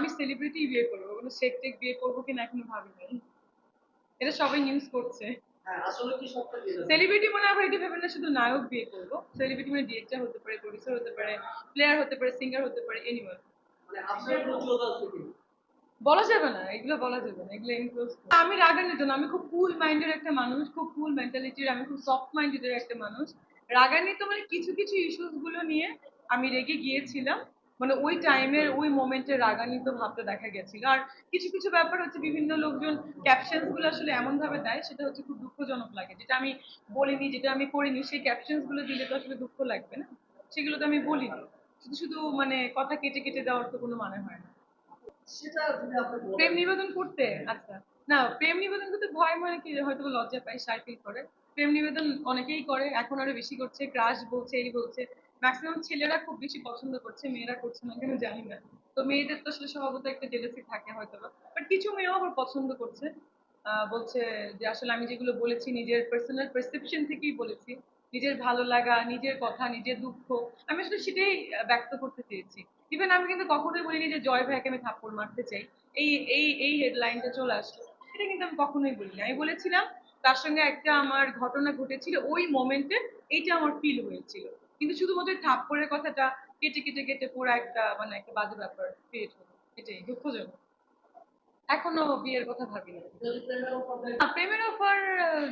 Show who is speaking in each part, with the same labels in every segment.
Speaker 1: আমি সেলিব্রিটি বিয়ে করব কোনো শেখ টেক বিয়ে করব কিনা এখনও ভাবিনি এটা সবাই নিউজ করছে।
Speaker 2: হ্যাঁ?
Speaker 1: সেলিব্রিটি মনে এটা ভেবে না শুধু নায়ক বিয়ে করব। সেলিব্রিটি মানে ডিরেক্টর হতে পারে প্রডিউসার হতে পারে প্লেয়ার হতে পারে সিঙ্গার হতে পারে এনিওয়ান
Speaker 2: মানে
Speaker 1: বলা যাবে না এগুলো বলা যাবে না এগুলো ইনক্লোজ আমি রাগান্বিত না আমি খুব কুল মাইন্ডের একটা মানুষ খুব কুল মেন্টালিটির আমি খুব সফট মাইন্ডের একটা মানুষ। রাগান্বিত মানে কিছু কিছু ইস্যুসগুলো নিয়ে আমি রেগে গিয়েছিলাম। মানে ওই টাইমের ওই মোমেন্টে রাগান্বিত ভাবটা দেখা গেছিল। আর কিছু কিছু ব্যাপার হচ্ছে বিভিন্ন লোকজন ক্যাপশনসগুলো আসলে এমন ভাবে দেয় সেটা হচ্ছে খুব দুঃখজনক লাগে। যেটা আমি বলিনি যেটা আমি করিনি সেই ক্যাপশনসগুলো দিলে তো আসলে দুঃখ লাগবে না। সেগুলো তো আমি বলিনি। শুধু শুধু মানে কথা কেটে কেটে দেওয়ার তো কোনো মানে হয় না। প্রেম নিবেদন করতে? আচ্ছা। না প্রেম নিবেদন করতে ভয় মনে কি? হয়তো লজ্জা পায় সাই ফিল করে। প্রেম নিবেদন অনেকেই করে এখন আরও বেশি করছে ক্রাশ বলছে এই বলছে। ম্যাক্সিমাম ছেলেরা খুব বেশি পছন্দ করছে, মেয়েরা করছে না, কেন জানি না। তো মেয়েদের তো আসলে স্বভাবত একটা জেলেসি থাকে হয়তো বা বাট কিছু মেয়েও আবার পছন্দ করছে। বলছে যে আসলে আমি যেগুলো বলেছি, নিজের পার্সোনাল পারসেপশন থেকেই বলেছি। নিজের ভালো লাগা, নিজের কথা, নিজের দুঃখ, আমি আসলে সেটাই ব্যক্ত করতে চেয়েছি। ইভেন আমি কিন্তু কখনোই বলিনি যে জয় ভাইকে আমি থাপ্পড় মারতে চাই। এই এই এই হেডলাইনটা চলে আসলো। এটা কিন্তু আমি কখনোই বলিনি। আমি বলেছিলাম, তার সঙ্গে একটা আমার ঘটনা ঘটেছিল, ওই মোমেন্টে এইটা আমার ফিল হয়েছিল। কিন্তু শুধুমাত্র থাপ্পড়ের কথাটা কেটে কেটে কেটে পুরো একটা মানে একটা বাজে ব্যাপার ক্রিয়েট হলো, এটাই দুঃখজনক। এখনও বিয়ের কথা ভাবি না।
Speaker 2: প্রেমের
Speaker 1: অফার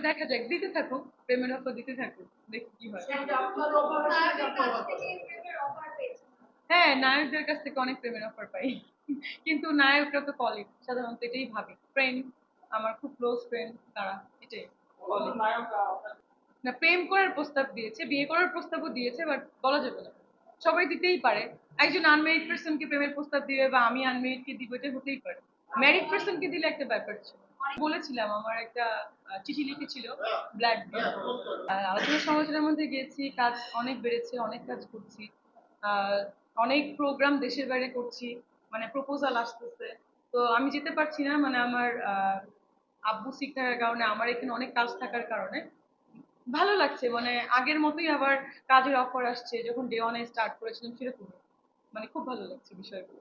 Speaker 1: দেখা যাক, দিতে থাকুক, প্রেমের অফার দিতে দেখি কি হয়? হ্যাঁ নায়কদের কাছ থেকে অনেক প্রেমের অফার পাই, কিন্তু নায়করা তো কলিগ সাধারণত এটাই ভাবি। ফ্রেন্ড আমার খুব ক্লোজ ফ্রেন্ড তারা এটাই না, প্রেম করার প্রস্তাব দিয়েছে, বিয়ে করার প্রস্তাবও দিয়েছে বাট বলা যাবে না। সবাই দিতেই পারে। একজন আনমেরিড পার্সনকে প্রেমের প্রস্তাব দিবে বা আমি আনমেরিড কে দিব, এটা হতেই পারে। ম্যারিড পার্সনকে দিলে একটা ব্যাপার ছিল। বলেছিলাম, আমার একটা চিঠি লিখেছিল ব্ল্যাক আলোচনা সমালোচনার মধ্যে গিয়েছি, কাজ অনেক বেড়েছে, অনেক কাজ করছি। অনেক প্রোগ্রাম দেশের বাইরে করছি মানে প্রপোজাল আসতেছে। তো আমি যেতে পারছি না মানে আমার আব্বু শিক্ষার কারণে আমার এখানে অনেক কাজ থাকার কারণে। ভালো লাগছে মানে আগের মতোই আবার কাজের অফার আসছে, যখন ডে ওয়ানে স্টার্ট করেছিলাম সেরকম মানে খুব ভালো লাগছে বিষয়গুলো।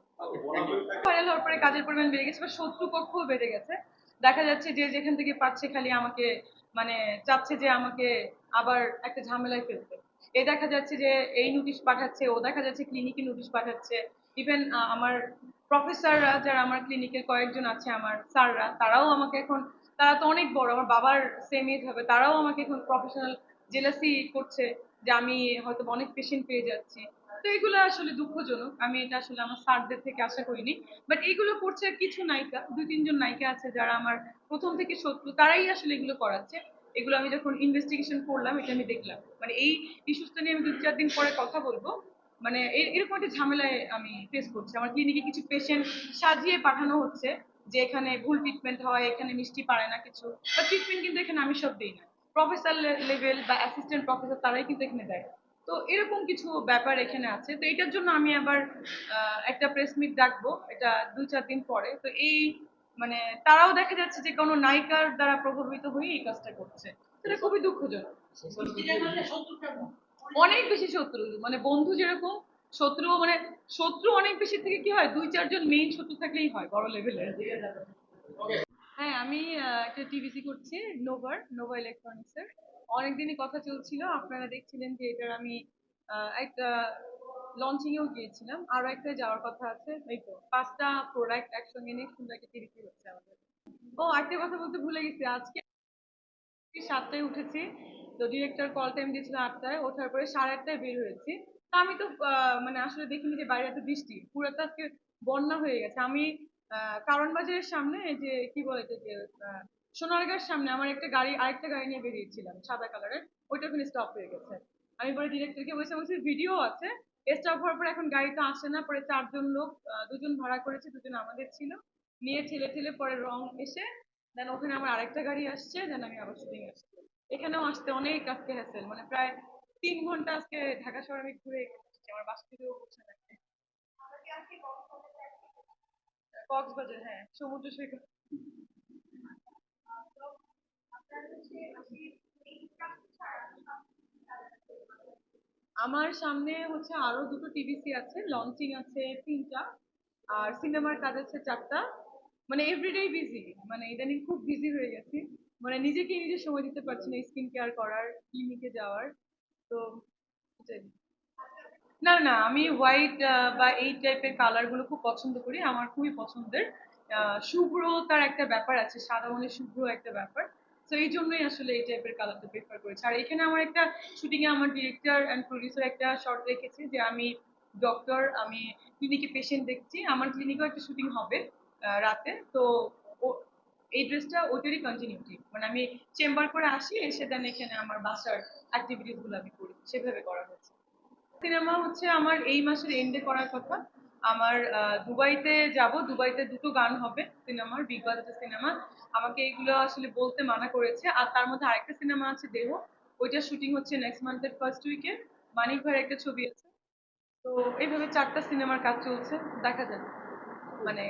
Speaker 1: ভাইরাল হওয়ার পরে কাজের পরিমাণ বেড়ে গেছে, বা শত্রু পক্ষও বেড়ে গেছে। দেখা যাচ্ছে যে যেখান থেকে পাচ্ছে খালি আমাকে মানে চাচ্ছে যে আমাকে আবার একটা ঝামেলায় ফেলতে। এ দেখা যাচ্ছে যে এই নোটিশ পাঠাচ্ছে, ও দেখা যাচ্ছে ক্লিনিকে নোটিশ পাঠাচ্ছে। ইভেন আমার প্রফেসররা যারা আমার ক্লিনিকের কয়েকজন আছে, আমার স্যাররা তারাও আমাকে এখন তারা তো অনেক বড়, আমার বাবার সেম এজ হবে, তারাও আমাকে এখন প্রফেশনাল জেলাসি করছে যে আমি হয়তো অনেক পেশেন্ট পেয়ে যাচ্ছি। তো এগুলো আসলে দুঃখজনক, আমি এটা আসলে আমার স্যারদের থেকে আশা করিনি। বাট এইগুলো করছে কিছু নায়িকা, দুই তিনজন নায়িকা আছে যারা আমার প্রথম থেকে শত্রু, তারাই আসলে এগুলো করাচ্ছে। এগুলো আমি যখন ইনভেস্টিগেশন করলাম, এটা আমি দেখলাম। মানে এই ইস্যুসটা নিয়ে আমি দু, চার দিন পরে কথা বলব। মানে এরকম একটা ঝামেলায় আমি ফেস করছি। আমার ক্লিনিকে কিছু পেশেন্ট সাজিয়ে পাঠানো হচ্ছে। যে এখানে ভুল ট্রিটমেন্ট হয় এখানে মিষ্টি পারে না কিছু বা ট্রিটমেন্ট কিন্তু এখানে আমি সব দিই না। প্রফেসর লেভেল বা অ্যাসিস্ট্যান্ট প্রফেসর তারাই কিন্তু এখানে দেয়। তো এরকম কিছু ব্যাপার এখানে আছে। তো এটার জন্য আমি আবার একটা প্রেস মিট ডাকবো এটা দুই চার দিন পরে। তো এই মানে তারাও দেখা যাচ্ছে যে কোনো নায়িকার দ্বারা প্রভাবিত হয়ে এই কাজটা করছে। সেটা খুবই দুঃখজনক। অনেক বেশি শত্রু মানে বন্ধু যেরকম শত্রু মানে শত্রু অনেক বেশি থেকে কি হয়, দুই চারজন মেইন শত্রু থাকলেই হয়, বড় লেভেলের হ্যাঁ আমি একটা টিভিসি করছি নোভার নোভা ইলেকট্রনিক্সের অনেকদিনই কথা চলছিল, আপনারা দেখছিলেন যে এটার আমি একটা লঞ্চিং এও গিয়েছিলাম। আরও একটা যাওয়ার কথা আছে, এই তো, পাঁচটা প্রোডাক্ট একসঙ্গে নিয়ে সুন্দর একটা টিভিসি হচ্ছে আমাদের। ও একটা কথা বলতে ভুলে গেছি, আজকে সাতটায় উঠেছি, তো ডিরেক্টর কল টাইম দিয়েছিল আটটায়, ওঠার পরে সাড়ে আটটায় বের হয়েছি। আমি তো মানে আসলে দেখিনি যে বাইরে এত বৃষ্টি। পুরো তো আজকে বন্যা হয়ে গেছে। আমি কারণ বাজারের সামনে যে, কি বলে যে সোনারগাঁর সামনে আমার একটা গাড়ি, আরেকটা গাড়ি নিয়ে বেরিয়েছিলাম সাদা কালারের। ওইটা ওখানে স্টপ হয়ে গেছে। আমি পরে ডিরেক্টরকে বলছি বলছি ভিডিও আছে। স্টপ হওয়ার পরে এখন গাড়ি তো আসে না। পরে চারজন লোক দুজন ভাড়া করেছে, দুজন আমাদের ছিল। নিয়ে ঠেলে ঠেলে পরে রং এসে দেন ওখানে আমার আরেকটা গাড়ি আসছে দেন আমি আবার শুটিং আসছি। এখানেও আসতে অনেক আজকে হ্যাসেল মানে প্রায় তিন ঘণ্টা আজকে ঢাকা শহরে আমি ঘুরে এসেছি, আমার বাসা থেকেও পৌঁছে লাগছে কক্সবাজার হ্যাঁ সমুদ্র সৈকত। আমার সামনে হচ্ছে আরও দুটো টিভিসি আছে লঞ্চিং আছে তিনটা, আর সিনেমার কাজ আছে চারটা। মানে এভরিডে বিজি মানে ইদানিং খুব বিজি হয়ে গেছি। মানে নিজেকে নিজে সময় দিতে পারছি না স্কিন কেয়ার করার ক্লিনিকে যাওয়ার। তো না না আমি হোয়াইট বা এই টাইপের কালারগুলো খুব পছন্দ করি আমার খুবই পছন্দের। আহ, শুভ্রতার একটা ব্যাপার আছে সাদা মনে শুভ্র একটা ব্যাপার। তো এই জন্যই আসলে এই টাইপের কালারটা প্রেফার করেছি। আর এখানে আমার একটা শুটিং এ আমার ডিরেক্টর অ্যান্ড প্রডিউসার একটা শর্ট রেখেছে যে আমি ডক্টর আমি ক্লিনিকে পেশেন্ট দেখছি। আমার ক্লিনিকেও একটা শুটিং হবে রাতে। তো এই ড্রেসটা ওইটারই কন্টিনিউটি মানে আমি চেম্বার করে আসি, এসে দেন এখানে আমার বাসার অ্যাক্টিভিটিসগুলো আমি করি। সেভাবে করা হয়েছে। সিনেমা হচ্ছে আমার এই মাসের এন্ডে করার কথা। আমার দুবাইতে যাব। দুবাইতে দুটো গান হবে সিনেমার বিগ বাজেটের সিনেমা। আমাকে এইগুলো আসলে বলতে মানা করেছে। আর তার মধ্যে আরেকটা সিনেমা আছে, দেহ। ওইটার শুটিং হচ্ছে নেক্সট মান্থের ফার্স্ট উইকে মানিক ভাইয়ের একটা ছবি আছে। তো এইভাবে চারটা সিনেমার কাজ চলছে। দেখা যাবে মানে